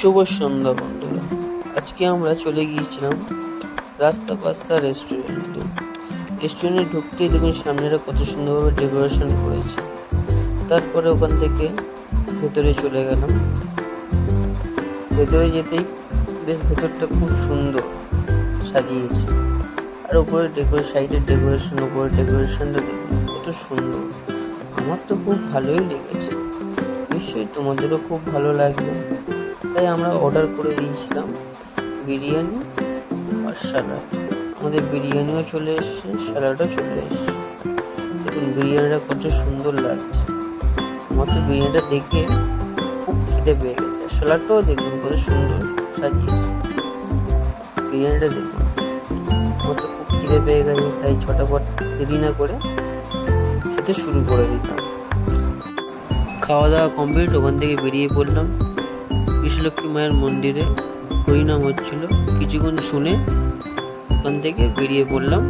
শুভ সন্ধ্যা, বন্ধুরা। আজকে আমরা চলে গিয়েছিলাম রাস্তা পাস্তা রেস্টুরেন্টে রেস্টুরেন্টে ঢুকতেই দেখুন, সামনেরা কত সুন্দরভাবে ডেকোরেশন করেছে। তারপরে ওখান থেকে ভেতরে চলে গেলাম। ভেতরে যেতেই বেশ ভেতরটা খুব সুন্দর সাজিয়েছে। আর উপরে ডেকোরেশন সাইডের ডেকোরেশন উপরে ডেকোরেশনটা দেখুন, কত সুন্দর। আমার তো খুব ভালোই লেগেছে। নিশ্চয়ই তোমাদেরও খুব ভালো লাগবে। তাই আমরা অর্ডার করে দিয়েছিলাম বিরিয়ানি আর স্যালাড আমাদের বিরিয়ানিও চলে এসছে স্যালাডও চলে এসছে। দেখুন, বিরিয়ানিটা কত সুন্দর লাগছে। আমার তো বিরিয়ানিটা দেখে খুব খিদে পেয়ে গেছে। স্যালাডটাও দেখুন, কত সুন্দর সাজিয়েছে। বিরিয়ানিটা দেখুন। আমার তো খুব খিদে পেয়ে গেছে, তাই ছটাপট দেরি না করে খেতে শুরু করে দিতাম খাওয়া দাওয়া কমপ্লিট ওখান থেকে বেরিয়ে পড়লাম। বিশ্বলক্ষ্মী মায়ের মন্দিরে হরিনাম হচ্ছিল। কিছুক্ষণ শুনে ওখান থেকে বেরিয়ে পড়লাম।